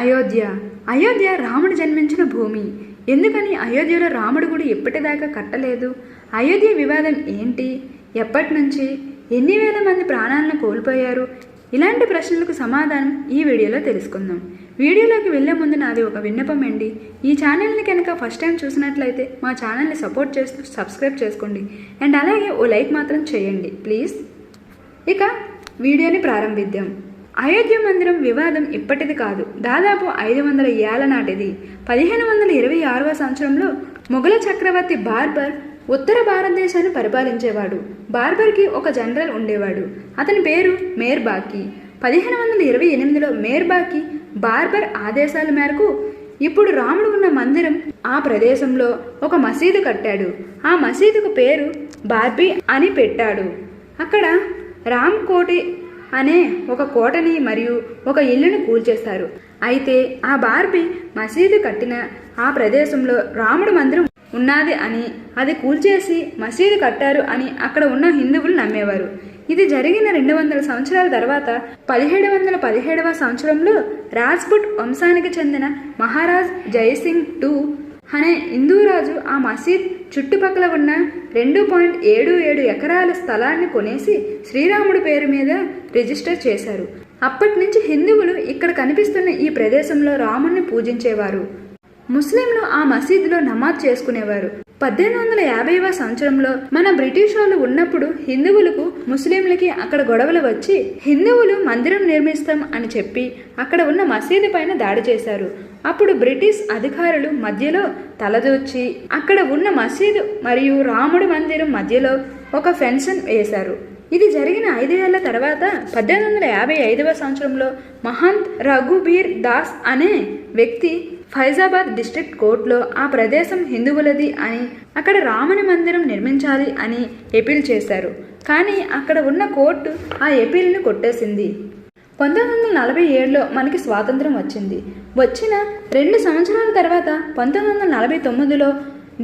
అయోధ్య. అయోధ్య రాముడు జన్మించిన భూమి. ఎందుకని అయోధ్యలో రాముడు గుడి ఎప్పటిదాకా కట్టలేదు? అయోధ్య వివాదం ఏంటి? ఎప్పటి నుంచి ఎన్ని వేల మంది ప్రాణాలను కోల్పోయారు? ఇలాంటి ప్రశ్నలకు సమాధానం ఈ వీడియోలో తెలుసుకుందాం. వీడియోలోకి వెళ్ళే ముందు నాది ఒక విన్నపం అండి. ఈ ఛానల్ని కనుక ఫస్ట్ టైం చూసినట్లయితే మా ఛానల్ని సపోర్ట్ చేస్తూ సబ్స్క్రైబ్ చేసుకోండి. అండ్ అలాగే ఓ లైక్ మాత్రం చేయండి ప్లీజ్. ఇక వీడియోని ప్రారంభిద్దాం. అయోధ్య మందిరం వివాదం ఇప్పటిది కాదు. దాదాపు ఐదు వందల ఏళ్ళ నాటిది. పదిహేను వందల ఇరవై ఆరవ సంవత్సరంలో మొఘల చక్రవర్తి బార్బర్ ఉత్తర భారతదేశాన్ని పరిపాలించేవాడు. బార్బర్కి ఒక జనరల్ ఉండేవాడు. అతని పేరు మేర్బాకి. పదిహేను వందల ఇరవై ఎనిమిదిలో మేర్బాకి బార్బర్ ఆదేశాల మేరకు ఇప్పుడు రాముడు ఉన్న మందిరం ఆ ప్రదేశంలో ఒక మసీదు కట్టాడు. ఆ మసీదుకు పేరు బార్బీ అని పెట్టాడు. అక్కడ రామ్ కోటి అనే ఒక కోటని మరియు ఒక ఇల్లుని కూల్చేస్తారు. అయితే ఆ బార్బీ మసీదు కట్టిన ఆ ప్రదేశంలో రాముడు మందిరం ఉన్నది అని అది కూల్చేసి మసీదు కట్టారు అని అక్కడ ఉన్న హిందువులు నమ్మేవారు. ఇది జరిగిన రెండు వందల సంవత్సరాల తర్వాత పదిహేడు వందల పదిహేడవ సంవత్సరంలో రాజ్పుట్ వంశానికి చెందిన మహారాజ్ జయసింగ్ టూ అనే హిందూ రాజు ఆ మసీద్ చుట్టుపక్కల ఉన్న రెండు పాయింట్ ఏడు ఏడు ఎకరాల స్థలాన్ని కొనేసి శ్రీరాముడి పేరు మీద రిజిస్టర్ చేశారు. అప్పటి నుంచి హిందువులు ఇక్కడ కనిపిస్తున్న ఈ ప్రదేశంలో రాముణ్ణి పూజించేవారు. ముస్లింలు ఆ మసీదులో నమాజ్ చేసుకునేవారు. పద్దెనిమిది వందల యాభైవ సంవత్సరంలో మన బ్రిటిష్ వాళ్ళు ఉన్నప్పుడు హిందువులకు ముస్లింలకి అక్కడ గొడవలు వచ్చి హిందువులు మందిరం నిర్మిస్తాం అని చెప్పి అక్కడ ఉన్న మసీదు పైన దాడి చేశారు. అప్పుడు బ్రిటిష్ అధికారులు మధ్యలో తలదూర్చి అక్కడ ఉన్న మసీదు మరియు రాముడి మందిరం మధ్యలో ఒక ఫెన్షన్ వేశారు. ఇది జరిగిన ఐదేళ్ళ తర్వాత పద్దెనిమిది వందల యాభై ఐదవ సంవత్సరంలో మహంత్ రఘుబీర్ దాస్ అనే వ్యక్తి ఫైజాబాద్ డిస్ట్రిక్ట్ కోర్టులో ఆ ప్రదేశం హిందువులది అని అక్కడ రాముని మందిరం నిర్మించాలి అని ఎపీల్ చేశారు. కానీ అక్కడ ఉన్న కోర్టు ఆ ఎపీల్ను కొట్టేసింది. పంతొమ్మిది వందల నలభై ఏడులో మనకి స్వాతంత్రం వచ్చింది. వచ్చిన రెండు సంవత్సరాల తర్వాత పంతొమ్మిది వందల నలభై తొమ్మిదిలో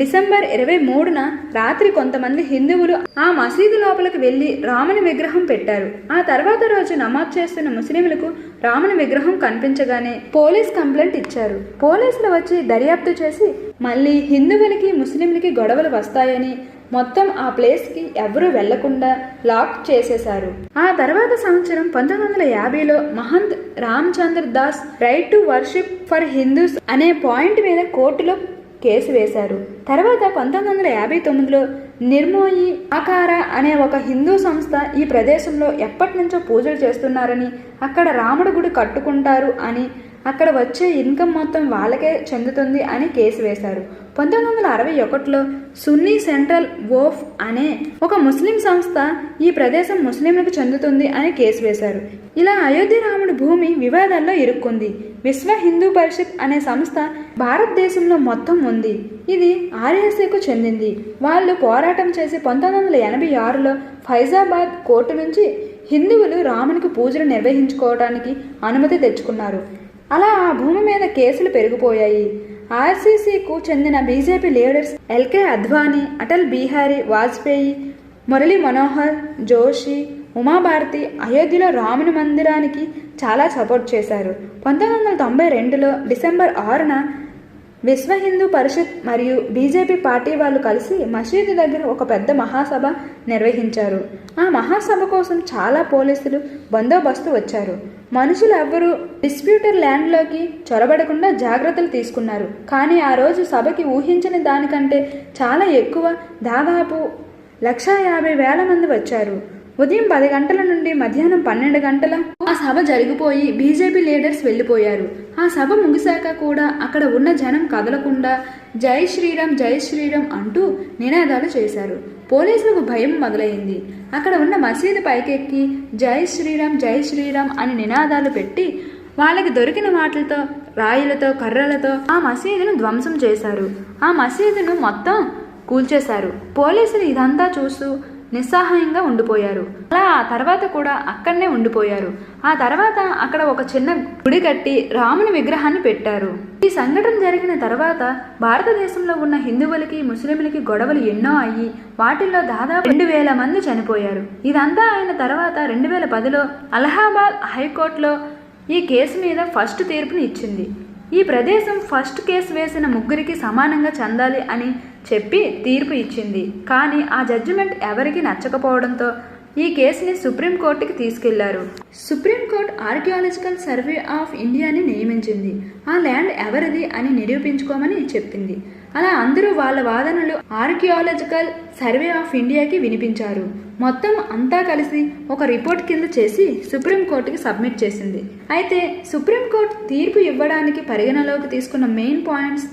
డిసెంబర్ ఇరవై మూడున రాత్రి కొంతమంది హిందువులు ఆ మసీదు లోపలికి వెళ్ళి రాముని విగ్రహం పెట్టారు. ఆ తర్వాత రోజు నమాజ్ చేస్తున్న ముస్లింలకు రాముని విగ్రహం కనిపించగానే పోలీస్ కంప్లైంట్ ఇచ్చారు. పోలీసులు వచ్చి దర్యాప్తు చేసి మళ్ళీ హిందువులకి ముస్లింలకి గొడవలు వస్తాయని మొత్తం ఆ ప్లేస్కి ఎవరూ వెళ్ళకుండా లాక్ చేసేశారు. ఆ తర్వాత సంవత్సరం పంతొమ్మిది వందల యాభైలో Mahant Ramchandra Das right to worship for Hindus అనే పాయింట్ మీద కోర్టులో కేసు వేశారు. తర్వాత పంతొమ్మిది వందల యాభై తొమ్మిదిలో నిర్మోయి ఆకార అనే ఒక హిందూ సంస్థ ఈ ప్రదేశంలో ఎప్పటి నుంచో పూజలు చేస్తున్నారని అక్కడ రాముడు గుడి కట్టుకుంటారు అని అక్కడ వచ్చే ఇన్కమ్ మొత్తం వాళ్ళకే చెందుతుంది అని కేసు వేశారు. పంతొమ్మిది వందల అరవై ఒకటిలో సున్నీ సెంట్రల్ వోఫ్ అనే ఒక ముస్లిం సంస్థ ఈ ప్రదేశం ముస్లింలకు చెందుతుంది అని కేసు వేశారు. ఇలా అయోధ్య రాముడి భూమి వివాదాల్లో ఇరుక్కుంది. విశ్వ హిందూ పరిషత్ అనే సంస్థ భారతదేశంలో మొత్తం ఉంది. ఇది ఆర్ఎస్ఏకు చెందింది. వాళ్ళు పోరాటం చేసి పంతొమ్మిది వందల ఎనభై ఆరులో ఫైజాబాద్ కోర్టు నుంచి హిందువులు రామునికి పూజలు నిర్వహించుకోవడానికి అనుమతి తెచ్చుకున్నారు. అలా ఆ భూమి మీద కేసులు పెరిగిపోయాయి. ఆర్సీసీకు చెందిన బీజేపీ లీడర్స్ ఎల్కే అద్వానీ అటల్ బీహారీ వాజ్పేయి మురళీ మనోహర్ జోషి ఉమాభారతి అయోధ్యలో రాముని మందిరానికి చాలా సపోర్ట్ చేశారు. పంతొమ్మిది వందల తొంభై రెండులో డిసెంబర్ ఆరున విశ్వ హిందూ పరిషత్ మరియు బీజేపీ పార్టీ వాళ్ళు కలిసి మసీదు దగ్గర ఒక పెద్ద మహాసభ నిర్వహించారు. ఆ మహాసభ కోసం చాలా పోలీసులు బందోబస్తు వచ్చారు. మనుషులు ఎవ్వరూ డిస్ప్యూటర్ ల్యాండ్లోకి చొరబడకుండా జాగ్రత్తలు తీసుకున్నారు. కానీ ఆ రోజు సభకి ఊహించిన దానికంటే చాలా ఎక్కువ దాదాపు లక్షా యాభై వేల మంది వచ్చారు. ఉదయం పది గంటల నుండి మధ్యాహ్నం పన్నెండు గంటల ఆ సభ జరిగిపోయి బీజేపీ లీడర్స్ వెళ్ళిపోయారు. ఆ సభ ముగిశాక కూడా అక్కడ ఉన్న జనం కదలకుండా జై శ్రీరామ్ జై శ్రీరామ్ అంటూ నినాదాలు చేశారు. పోలీసులకు భయం మొదలైంది. అక్కడ ఉన్న మసీదు పైకెక్కి జై శ్రీరామ్ జై శ్రీరామ్ అని నినాదాలు పెట్టి వాళ్ళకి దొరికిన వాటితో రాయిలతో కర్రలతో ఆ మసీదును ధ్వంసం చేశారు. ఆ మసీదును మొత్తం కూల్చేశారు. పోలీసులు ఇదంతా చూస్తూ నిస్సహాయంగా ఉండిపోయారు. అలా ఆ తర్వాత కూడా అక్కడనే ఉండిపోయారు. ఆ తర్వాత అక్కడ ఒక చిన్న గుడి కట్టి రాముని విగ్రహాన్ని పెట్టారు. ఈ సంఘటన జరిగిన తర్వాత భారతదేశంలో ఉన్న హిందువులకి ముస్లింలకి గొడవలు ఎన్నో అయ్యి వాటిల్లో దాదాపు రెండు వేల మంది చనిపోయారు. ఇదంతా అయిన తర్వాత రెండు వేల పదిలో అలహాబాద్ హైకోర్టులో ఈ కేసు మీద ఫస్ట్ తీర్పుని ఇచ్చింది. ఈ ప్రదేశం ఫస్ట్ కేసు వేసిన ముగ్గురికి సమానంగా చెందాలి అని చెప్పి తీర్పు ఇచ్చింది. కానీ ఆ జడ్జిమెంట్ ఎవరికి నచ్చకపోవడంతో ఈ కేసుని సుప్రీంకోర్టుకి తీసుకెళ్ళారు. సుప్రీంకోర్టు ఆర్కియాలజికల్ సర్వే ఆఫ్ ఇండియాని నియమించింది. ఆ ల్యాండ్ ఎవరిది అని నిరూపించుకోమని చెప్పింది. అలా అందరూ వాళ్ళ వాదనలు ఆర్కియాలజికల్ సర్వే ఆఫ్ ఇండియాకి వినిపించారు. మొత్తం అంతా కలిసి ఒక రిపోర్ట్ కింద చేసి సుప్రీంకోర్టుకి సబ్మిట్ చేసింది. అయితే సుప్రీంకోర్టు తీర్పు ఇవ్వడానికి పరిగణలోకి తీసుకున్న మెయిన్ పాయింట్స్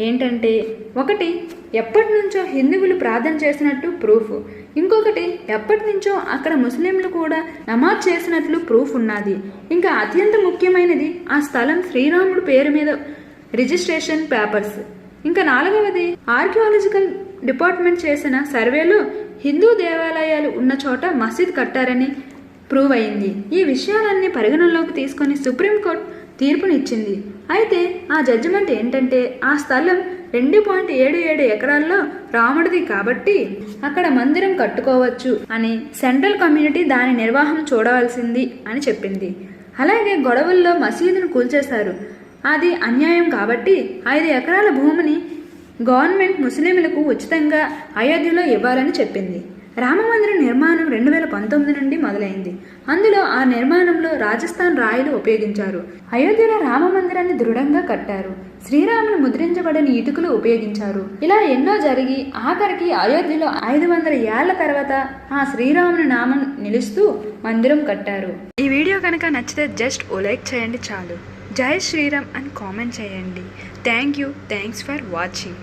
ఏంటంటే ఒకటి ఎప్పటి నుంచో హిందువులు ప్రార్థన చేసినట్టు ప్రూఫ్ ఇంకొకటి ఎప్పటి నుంచో అక్కడ ముస్లింలు కూడా నమాజ్ చేసినట్లు ప్రూఫ్ ఉన్నది. ఇంకా అత్యంత ముఖ్యమైనది ఆ స్థలం శ్రీరాముడు పేరు మీద రిజిస్ట్రేషన్ పేపర్స్. ఇంకా నాలుగవది ఆర్కియాలజికల్ డిపార్ట్మెంట్ చేసిన సర్వేలో హిందూ దేవాలయాలు ఉన్న చోట మసీద్ కట్టారని ప్రూవ్ అయింది. ఈ విషయాలన్నీ పరిగణనలోకి తీసుకొని సుప్రీంకోర్టు తీర్పునిచ్చింది. అయితే ఆ జడ్జిమెంట్ ఏంటంటే ఆ స్థలం రెండు పాయింట్ ఏడు ఏడు ఎకరాల్లో రాముడిది కాబట్టి అక్కడ మందిరం కట్టుకోవచ్చు అని సెంట్రల్ కమ్యూనిటీ దాని నిర్వాహం చూడవలసింది అని చెప్పింది. అలాగే గొడవల్లో మసీదును కూల్చేశారు. అది అన్యాయం కాబట్టి ఐదు ఎకరాల భూమిని గవర్నమెంట్ ముస్లింలకు ఉచితంగా అయోధ్యలో ఇవ్వాలని చెప్పింది. రామమందిర నిర్మాణం రెండు వేల పంతొమ్మిది నుండి మొదలైంది. అందులో ఆ నిర్మాణంలో రాజస్థాన్ రాయలు ఉపయోగించారు. అయోధ్యలో రామ మందిరాన్ని దృఢంగా కట్టారు. శ్రీరాములు ముద్రించబడిన ఇటుకలు ఉపయోగించారు. ఇలా ఎన్నో జరిగి ఆఖరికి అయోధ్యలో ఐదు వందల ఏళ్ళ తర్వాత ఆ శ్రీరాముని నామం నిలుస్తూ మందిరం కట్టారు. ఈ వీడియో కనుక నచ్చితే జస్ట్ ఓ లైక్ చేయండి చాలు. జై శ్రీరామ్ అని కామెంట్ చేయండి. Thank you thanks for watching